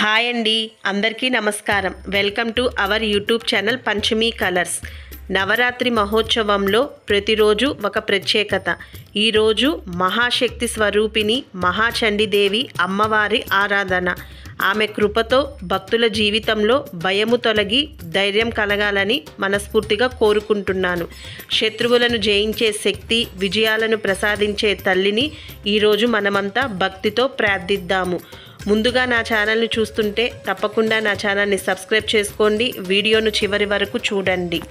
Hi అండి అందరికీ నమస్కారం. Welcome to our YouTube channel Panchami colours. Navaratri మహోత్సవంలో ప్రతిరోజు ఒక ప్రత్యేకత. ఈరోజు మహాశక్తి స్వరూపిణి మహాచండీదేవి అమ్మవారి ఆరాధన. ఆమె కృపతో భక్తుల జీవితంలో భయము తొలగి ధైర్యం కలగాలని మనస్ఫూర్తిగా కోరుకుంటున్నాను. శత్రువులను జయించే శక్తి విజయాలను ప్రసాదించే తల్లిని ఈరోజు మనమంతా భక్తితో ప్రార్థిద్దాము. ముందుగా నా ఛానల్ని చూస్తుంటే తప్పకుండా నా ఛానల్ని సబ్స్క్రైబ్ చేసుకోండి. వీడియోను చివరి వరకు చూడండి.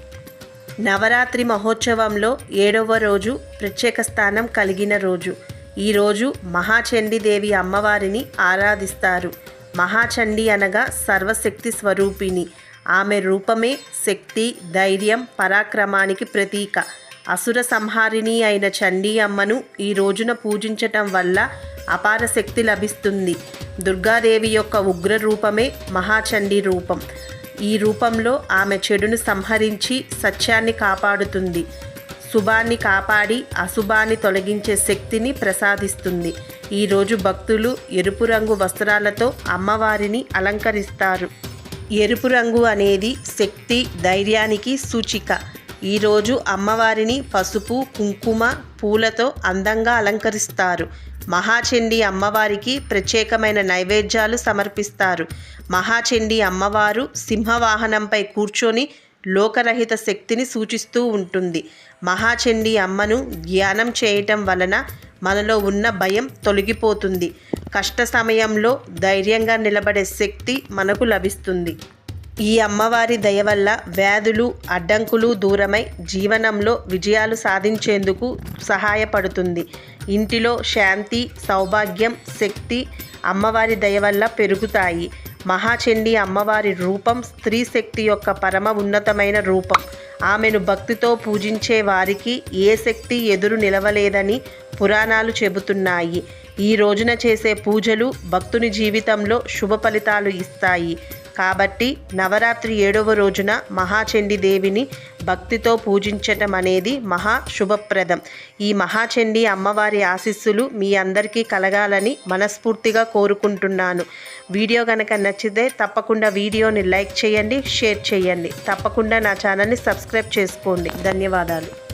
నవరాత్రి మహోత్సవంలో ఏడవ రోజు ప్రత్యేక స్థానం కలిగిన రోజు. ఈరోజు మహాచండీదేవి అమ్మవారిని ఆరాధిస్తారు. మహాచండి అనగా సర్వశక్తి స్వరూపిణి. ఆమె రూపమే శక్తి ధైర్యం పరాక్రమానికి ప్రతీక. అసుర సంహారిణి అయిన చండీ అమ్మను ఈ రోజున పూజించటం వల్ల అపార శక్తి లభిస్తుంది. దుర్గాదేవి యొక్క ఉగ్ర రూపమే మహాచండీ రూపం. ఈ రూపంలో ఆమె చెడును సంహరించి సత్యాన్ని కాపాడుతుంది. శుభాన్ని కాపాడి అశుభాన్ని తొలగించే శక్తిని ప్రసాదిస్తుంది. ఈరోజు భక్తులు ఎరుపు రంగు వస్త్రాలతో అమ్మవారిని అలంకరిస్తారు. ఎరుపు రంగు అనేది శక్తి ధైర్యానికి సూచిక. ఈరోజు అమ్మవారిని పసుపు కుంకుమ పూలతో అందంగా అలంకరిస్తారు. మహాచండీ అమ్మవారికి ప్రత్యేకమైన నైవేద్యాలు సమర్పిస్తారు. మహాచండీ అమ్మవారు సింహవాహనంపై కూర్చొని లోకరహిత శక్తిని సూచిస్తూ ఉంటుంది. మహాచండీ అమ్మను ధ్యానం చేయటం వలన మనలో ఉన్న భయం తొలగిపోతుంది. కష్ట సమయంలో ధైర్యంగా నిలబడే శక్తి మనకు లభిస్తుంది. ఈ అమ్మవారి దయ వల్ల వ్యాధులు అడ్డంకులు దూరమై జీవనంలో విజయాలు సాధించేందుకు సహాయపడుతుంది. ఇంటిలో శాంతి సౌభాగ్యం శక్తి అమ్మవారి దయ వల్ల పెరుగుతాయి. మహాచండి అమ్మవారి రూపం స్త్రీ శక్తి యొక్క పరమ ఉన్నతమైన రూపం. ఆమెను భక్తితో పూజించే వారికి ఏ శక్తి ఎదురు నిలవలేదని పురాణాలు చెబుతున్నాయి. ఈ రోజున చేసే పూజలు భక్తుని జీవితంలో శుభ ఫలితాలు ఇస్తాయి. కాబట్టి నవరాత్రి ఏడవ రోజున మహాచండి దేవిని భక్తితో పూజించటం అనేది మహా శుభప్రదం. ఈ మహాచండి అమ్మవారి ఆశీస్సులు మీ అందరికీ కలగాలని మనస్ఫూర్తిగా కోరుకుంటున్నాను. వీడియో కనుక నచ్చితే తప్పకుండా వీడియోని లైక్ చేయండి షేర్ చేయండి. తప్పకుండా నా ఛానల్ని సబ్స్క్రైబ్ చేసుకోండి. ధన్యవాదాలు.